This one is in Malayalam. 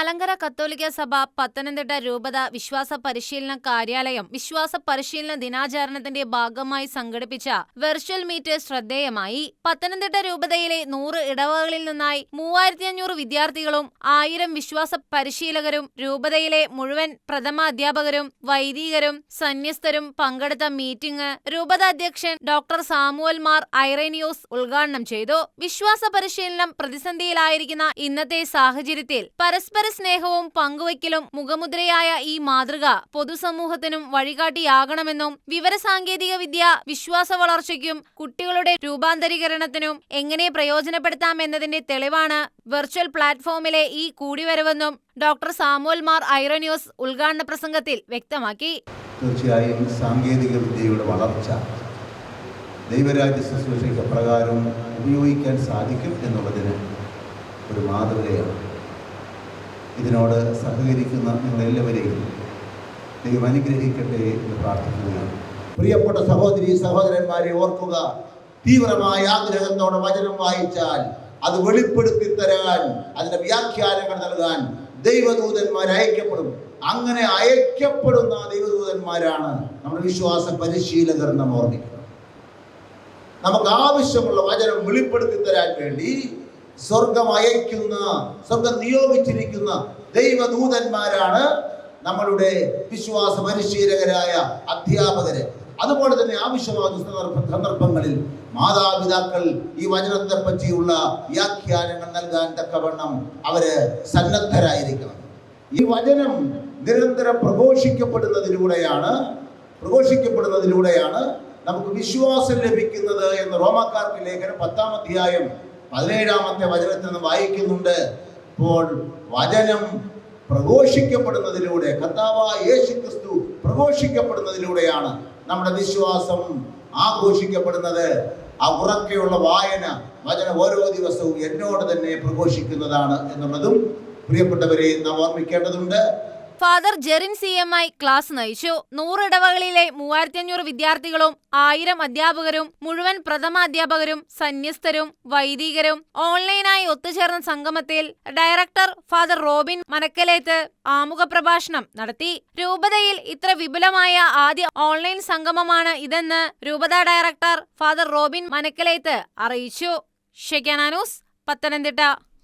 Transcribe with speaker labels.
Speaker 1: മലങ്കര കത്തോലിക്ക സഭ പത്തനംതിട്ട രൂപത വിശ്വാസ പരിശീലന കാര്യാലയം വിശ്വാസ പരിശീലന ദിനാചരണത്തിന്റെ ഭാഗമായി സംഘടിപ്പിച്ച വെർച്വൽ മീറ്റ് ശ്രദ്ധേയമായി. പത്തനംതിട്ട രൂപതയിലെ നൂറ് ഇടവകളിൽ നിന്നായി മൂവായിരത്തി അഞ്ഞൂറ് വിദ്യാർത്ഥികളും ആയിരം വിശ്വാസ പരിശീലകരും രൂപതയിലെ മുഴുവൻ പ്രഥമ അധ്യാപകരും വൈദികരും സന്യസ്തരും പങ്കെടുത്ത മീറ്റിംഗ് രൂപത അധ്യക്ഷൻ ഡോക്ടർ സാമുവൽ മാർ ഐറേനിയോസ് ഉദ്ഘാടനം ചെയ്തു. വിശ്വാസ പരിശീലനം പ്രതിസന്ധിയിലായിരിക്കുന്ന ഇന്നത്തെ സാഹചര്യത്തിൽ പരസ്പര സ്നേഹവും പങ്കുവയ്ക്കലും മുഖമുദ്രയായ ഈ മാതൃക പൊതുസമൂഹത്തിനും വഴികാട്ടിയാകണമെന്നും വിവരസാങ്കേതിക വിദ്യ വിശ്വാസ വളർച്ചയ്ക്കും കുട്ടികളുടെ രൂപാന്തരീകരണത്തിനും എങ്ങനെ പ്രയോജനപ്പെടുത്താം എന്നതിന്റെ തെളിവാണ് വെർച്വൽ പ്ലാറ്റ്ഫോമിലെ ഈ കൂടിവരവെന്നും ഡോക്ടർ സാമുവൽ മാർ ഐറോന്യൂസ് ഉദ്ഘാടന പ്രസംഗത്തിൽ വ്യക്തമാക്കി.
Speaker 2: തീർച്ചയായും സാങ്കേതിക വിദ്യയുടെ വളർച്ച ദൈവരാജ്യ ശുശ്രൂഷയ്ക്ക് പ്രകാരം ഉപയോഗിക്കാൻ സാധിക്കും എന്നുള്ളതിന് ഒരു മാതൃകയാണ്. ഇതിനോട് സഹകരിക്കുന്ന നിങ്ങളെല്ലാവരെയും ദൈവം അനുഗ്രഹിക്കട്ടെ എന്ന് പ്രാർത്ഥിക്കുകയാണ്. പ്രിയപ്പെട്ട സഹോദരി സഹോദരന്മാരെ ഓർക്കുക തീവ്രമായ ആഗ്രഹത്തോടെ വചനം വായിച്ചാൽ അത് വെളിപ്പെടുത്തി തരാൻ അതിന്റെ വ്യാഖ്യാനങ്ങൾ നൽകാൻ ദൈവദൂതന്മാർ അയക്കപ്പെടും. അങ്ങനെ അയക്കപ്പെടുന്ന ദൈവദൂതന്മാരാണ് നമ്മുടെ വിശ്വാസ പരിശീലകർ നമ്മൾ ഓർമ്മിക്കണം. നമുക്ക് ആവശ്യമുള്ള വചനം വെളിപ്പെടുത്തി തരാൻ വേണ്ടി സ്വർഗം അയക്കുന്ന സ്വർഗം നിയോഗിച്ചിരിക്കുന്ന ദൈവദൂതന്മാരാണ് നമ്മളുടെ വിശ്വാസ പരിശീലകരായ അധ്യാപകര്. അതുപോലെ തന്നെ സന്ദർഭ- സന്ദർഭങ്ങളിൽ മാതാപിതാക്കൾ ഈ വചനത്തെ പറ്റിയുള്ള വ്യാഖ്യാനങ്ങൾ നൽകാൻ തക്കവണ്ണം അവർ സന്നദ്ധരായിരിക്കണം. ഈ വചനം നിരന്തരം പ്രഘോഷിക്കപ്പെടുന്നതിലൂടെയാണ് പ്രഘോഷിക്കപ്പെടുന്നതിലൂടെയാണ് നമുക്ക് വിശ്വാസം ലഭിക്കുന്നത് എന്ന് റോമാക്കാർക്ക് ലേഖനം പത്താം അധ്യായം പതിനേഴാമത്തെ വചനത്തിൽ നിന്ന് വായിക്കുന്നുണ്ട്. ഇപ്പോൾ വചനം പ്രഘോഷിക്കപ്പെടുന്നതിലൂടെ കർത്താവായ യേശു ക്രിസ്തു പ്രഘോഷിക്കപ്പെടുന്നതിലൂടെയാണ് നമ്മുടെ വിശ്വാസം ആഘോഷിക്കപ്പെടുന്നത്. ആ ഉറക്കെയുള്ള വായന വചനം ഓരോ ദിവസവും എന്നോട് തന്നെ പ്രഘോഷിക്കുന്നതാണ് എന്നുള്ളതും പ്രിയപ്പെട്ടവരെ നാം ഓർമ്മിക്കേണ്ടതുണ്ട്.
Speaker 1: Father Jerin C M I class നയിച്ചു. നൂറിടവകളിലെ മൂവായിരത്തിയഞ്ഞൂറ് വിദ്യാർത്ഥികളും ആയിരം അധ്യാപകരും മുഴുവൻ പ്രഥമ അധ്യാപകരും സന്യസ്തരും വൈദികരും ഓൺലൈനായി ഒത്തുചേർന്ന സംഗമത്തിൽ ഡയറക്ടർ ഫാദർ റോബിൻ മനക്കലേത്ത് ആമുഖ പ്രഭാഷണം നടത്തി. രൂപതയിൽ ഇത്ര വിപുലമായ ആദ്യ ഓൺലൈൻ സംഗമമാണ് ഇതെന്ന് രൂപത ഡയറക്ടർ ഫാദർ റോബിൻ മനക്കലേത്ത് അറിയിച്ചു. ഷെക്കാനാനൂസ് പത്തനംതിട്ട.